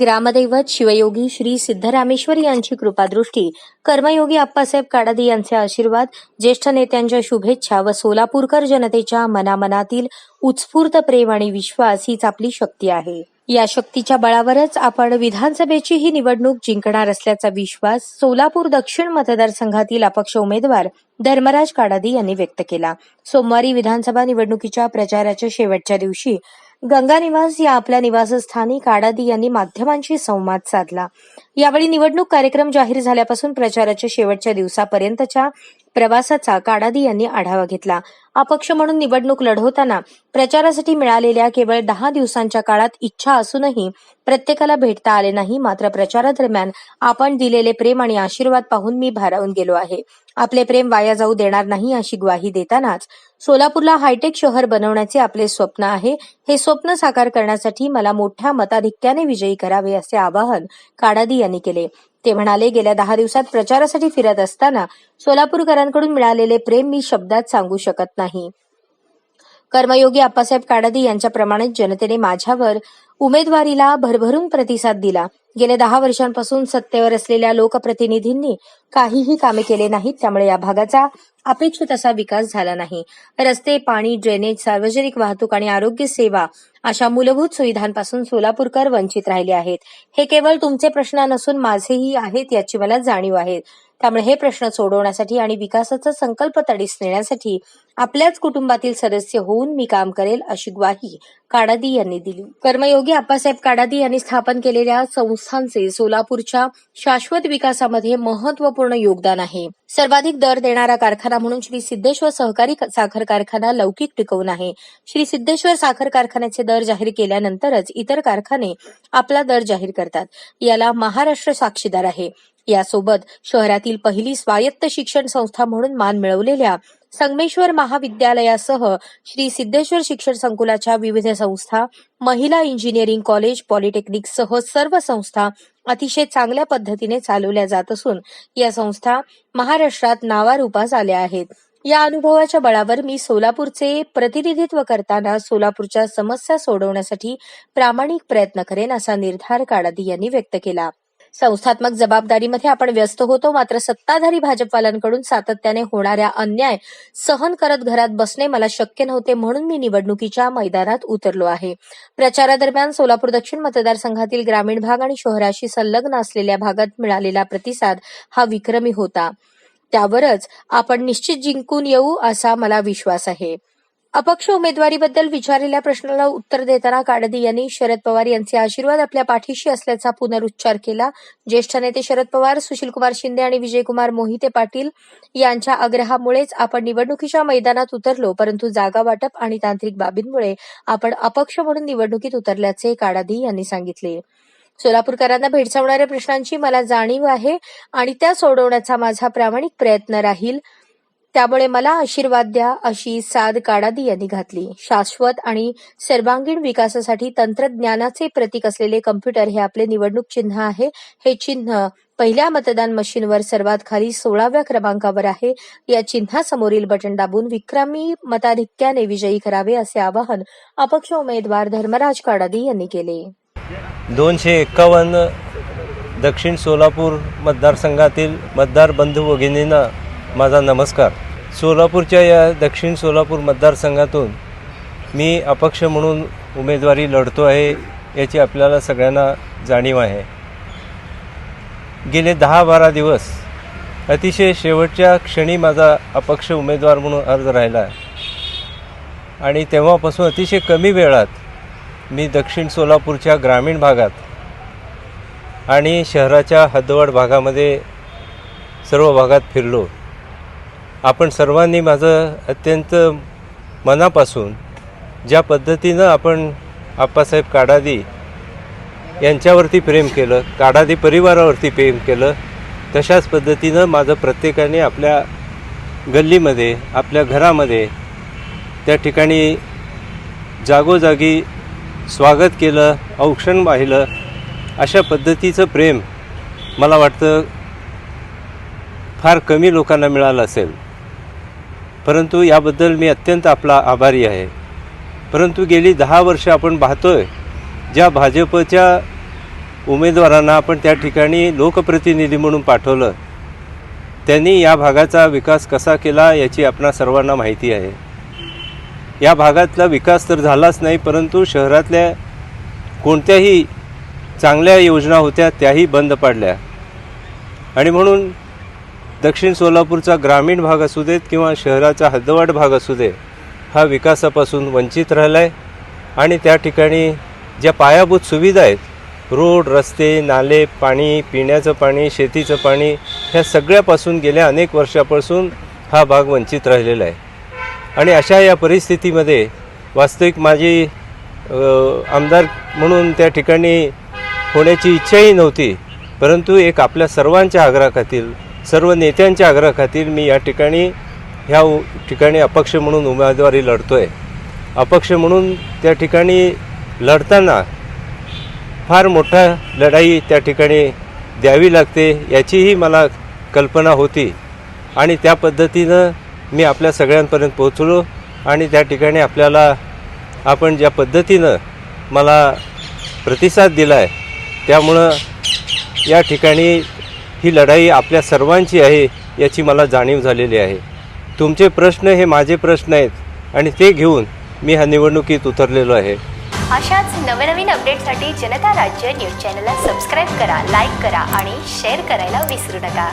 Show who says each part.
Speaker 1: ग्रामदैवत शिवयोगी श्री सिद्धरामेश्वर यांची कृपादृष्टी. कर्मयोगी आप्पासाहेब काडादी यांचे आशीर्वाद ज्येष्ठ नेत्यांच्या शुभेच्छा व सोलापूरकर जनतेच्या मनामनातील उत्स्फूर्त प्रेम आणि विश्वास हीच आपली शक्ती आहे. या शक्तीच्या बळावरच आपण विधानसभेची ही निवडणूक जिंकणार असल्याचा विश्वास सोलापूर दक्षिण मतदारसंघातील अपक्ष उमेदवार धर्मराज काडादी यांनी व्यक्त केला. सोमवारी विधानसभा निवडणुकीच्या प्रचाराच्या शेवटच्या दिवशी गंगा निवास या आपल्या निवासस्थानी काडादी यांनी माध्यमांशी संवाद साधला. यावेळी निवडणूक कार्यक्रम जाहीर झाल्यापासून प्रचाराच्या शेवटच्या दिवसापर्यंतच्या प्रवासाचा काडादी यांनी आढावा घेतला. अपक्ष म्हणून निवडणूक लढवताना प्रचारासाठी मिळालेल्या केवळ दहा दिवसांच्या काळात इच्छा असूनही प्रत्येकाला भेटता आले नाही मात्र प्रचारादरम्यान आपण दिलेले प्रेम आणि आशीर्वाद पाहून मी भारावून गेलो आहे. आपले प्रेम वाया जाऊ देणार नाही अशी ग्वाही देतानाच सोलापूरला हायटेक शहर बनवण्याचे आपले स्वप्न आहे. हे स्वप्न साकार करण्यासाठी मला मोठ्या मताधिक्याने विजयी करावे असे आवाहन काडादी यांनी केले. ते म्हणाले गेल्या दहा दिवसात प्रचारासाठी फिरत असताना सोलापूरकरांकडून मिळालेले प्रेम मी शब्दात सांगू शकत नाही. कर्मयोगी आप्पासाहेब काडादी यांच्याप्रमाणेच जनतेने माझ्यावर उमेदवारीला भरभरून प्रतिसाद दिला. गेल्या दहा वर्षांपासून सत्तेवर असलेल्या लोकप्रतिनिधींनी काहीही कामे केले नाहीत त्यामुळे या भागाचा अपेक्षित असा विकास झाला नाही. रस्ते पाणी ड्रेनेज सार्वजनिक वाहतूक आणि आरोग्य सेवा अशा मूलभूत सुविधांपासून सोलापूरकर वंचित राहिले आहेत. हे केवळ तुमचे प्रश्न नसून माझेही आहेत याची मला जाणीव आहे. त्यामुळे हे प्रश्न सोडवण्यासाठी आणि विकासाचा संकल्प तडीस नेण्यासाठी आपल्याच कुटुंबातील सदस्य होऊन मी काम करेल अशी ग्वाही काडादी यांनी दिली. कर्मयोगी आप्पासाहेब काडादी यांनी स्थापन केलेल्या संस्थांचे सोलापूरच्या शाश्वत विकासामध्ये महत्त्वपूर्ण योगदान आहे. सर्वाधिक दर देणारा कारखाना म्हणून श्री सिद्धेश्वर सहकारी साखर कारखाना लौकिक टिकवून आहे. श्री सिद्धेश्वर साखर कारखान्याचे दर जाहीर केल्यानंतरच इतर कारखाने आपला दर जाहीर करतात. याला महाराष्ट्र साक्षीदार आहे. यासोबत शहरातील पहिली स्वायत्त शिक्षण संस्था म्हणून मान मिळवलेल्या संगमेश्वर महाविद्यालयासह श्री सिद्धेश्वर शिक्षण संकुलाच्या विविध संस्था महिला इंजिनिअरिंग कॉलेज पॉलिटेक्निक सह सर्व संस्था अतिशय चांगल्या पद्धतीने चालवल्या जात असून या संस्था महाराष्ट्रात नावारूपास आल्या आहेत. या अनुभवाच्या बळावर मी सोलापूरचे प्रतिनिधित्व करताना सोलापूरच्या समस्या सोडवण्यासाठी प्रामाणिक प्रयत्न करेन असा निर्धार काडादी यांनी व्यक्त केला. संस्थात्मक जबाबदारीमध्ये आपण व्यस्त होतो मात्र सत्ताधारी भाजपवाल्यांकडून सातत्याने होणाऱ्या अन्याय सहन करत घरात बसणे मला शक्य नव्हते म्हणून मी निवडणुकीच्या मैदानात उतरलो आहे. प्रचारादरम्यान सोलापूर दक्षिण मतदारसंघातील ग्रामीण भाग आणि शहराशी संलग्न असलेल्या भागात मिळालेला प्रतिसाद हा विक्रमी होता. त्यावरच आपण निश्चित जिंकून येऊ असा मला विश्वास आहे. अपक्ष उमेदवारीबद्दल विचारलेल्या प्रश्नाला उत्तर देताना काडदी यांनी शरद पवार यांचे आशीर्वाद आपल्या पाठीशी असल्याचा पुनरुच्चार केला. ज्येष्ठ नेते शरद पवार सुशीलकुमार शिंदे आणि विजयकुमार मोहिते पाटील यांच्या आग्रहामुळेच आपण निवडणुकीच्या मैदानात उतरलो परंतु जागा वाटप आणि तांत्रिक बाबींमुळे आपण अपक्ष म्हणून निवडणुकीत उतरल्याचे काडादी यांनी सांगितले. सोलापूरकरांना भेडसावणाऱ्या प्रश्नांची मला जाणीव आहे आणि त्या सोडवण्याचा माझा प्रामाणिक प्रयत्न राहील. त्यामुळे मला आशीर्वाद द्या अशी साद काडादी यांनी घातली. शाश्वत आणि सर्वांगीण विकासासाठी तंत्रज्ञानाचे प्रतीक असलेले कम्प्युटर हे आपले निवडणूक चिन्ह आहे. हे चिन्ह पहिल्या मतदान मशीनवर सर्वात खाली सोळाव्या क्रमांकावर आहे. या चिन्हासमोरील बटन दाबून विक्रमी मताधिक्याने विजयी करावे असे आवाहन अपक्ष उमेदवार धर्मराज काडादी यांनी केले.
Speaker 2: दोनशे एक्कावन्न दक्षिण सोलापूर मतदारसंघातील मतदार बंधू भगिनींना माझा नमस्कार. सोलापूरच्या या दक्षिण सोलापूर मतदारसंघातून मी अपक्ष म्हणून उमेदवारी लढतो आहे याची आपल्याला सगळ्यांना जाणीव आहे. गेले दहा बारा दिवस अतिशय शेवटच्या क्षणी माझा अपक्ष उमेदवार म्हणून अर्ज राहिला. आणि तेव्हापासून अतिशय कमी वेळात मी दक्षिण सोलापूरच्या ग्रामीण भागात आणि शहराच्या हद्दवाड भागामध्ये सर्व भागात फिरलो. आपण सर्वांनी माझं अत्यंत मनापासून ज्या पद्धतीनं आपण आप्पासाहेब काडादी यांच्यावरती प्रेम केलं काडादी परिवारावरती प्रेम केलं तशाच पद्धतीनं माझं प्रत्येकाने आपल्या गल्लीमध्ये आपल्या घरामध्ये त्या ठिकाणी जागोजागी स्वागत केलं औक्षण पाहिलं अशा पद्धतीचं प्रेम मला वाटतं फार कमी लोकांना मिळालं असेल. परंतु याबद्दल मी अत्यंत आपला आभारी आहे. परंतु गेली दहा वर्ष आपण पाहतोय ज्या भाजपच्या उमेदवारांना आपण त्या ठिकाणी लोकप्रतिनिधी म्हणून पाठवलं त्यांनी या भागाचा विकास कसा केला याची आपणा सर्वांना माहिती आहे. या भागातला विकास तर झालाच नाही परंतु शहरातल्या कोणत्याही चांगल्या योजना होत्या त्याही बंद पाडल्या. आणि म्हणून दक्षिण सोलापूरचा ग्रामीण भाग असू देत किंवा शहराचा हद्दवाड भाग असू दे हा विकासापासून वंचित राहिला आहे आणि त्या ठिकाणी ज्या पायाभूत सुविधा आहेत रोड रस्ते नाले पाणी पिण्याचं पाणी शेतीचं पाणी ह्या सगळ्यापासून गेल्या अनेक वर्षापासून हा भाग वंचित राहिलेला आहे. आणि अशा या परिस्थितीमध्ये वास्तविक माझी आमदार म्हणून त्या ठिकाणी होण्याची इच्छाही नव्हती परंतु एक आपल्या सर्वांच्या आग्रहाखातील सर्व नेत्यांच्या आग्रहाखातील मी या ठिकाणी ह्या उ- ठिकाणी अपक्ष म्हणून उमेदवारी लढतो आहे अपक्ष म्हणून त्या ठिकाणी लढताना फार मोठा लढाई त्या ठिकाणी द्यावी लागते याचीही मला कल्पना होती. आणि त्या पद्धतीनं मी आपल्या सगळ्यांपर्यंत पोहोचलो आणि त्या ठिकाणी आपल्याला आपण ज्या पद्धतीनं मला प्रतिसाद दिला आहे त्यामुळं या ठिकाणी ही लढाई आपल्या सर्वांची आहे याची मला जाणीव झालेली आहे. तुमचे प्रश्न हे माझे प्रश्न आहेत आणि ते घेऊन मी ह्या निवडणुकीत उतरलेलो आहे.
Speaker 3: अशाच नवनवीन अपडेटसाठी जनता राज्य न्यूज चॅनलला सबस्क्राईब करा लाईक करा आणि शेअर करायला विसरू नका.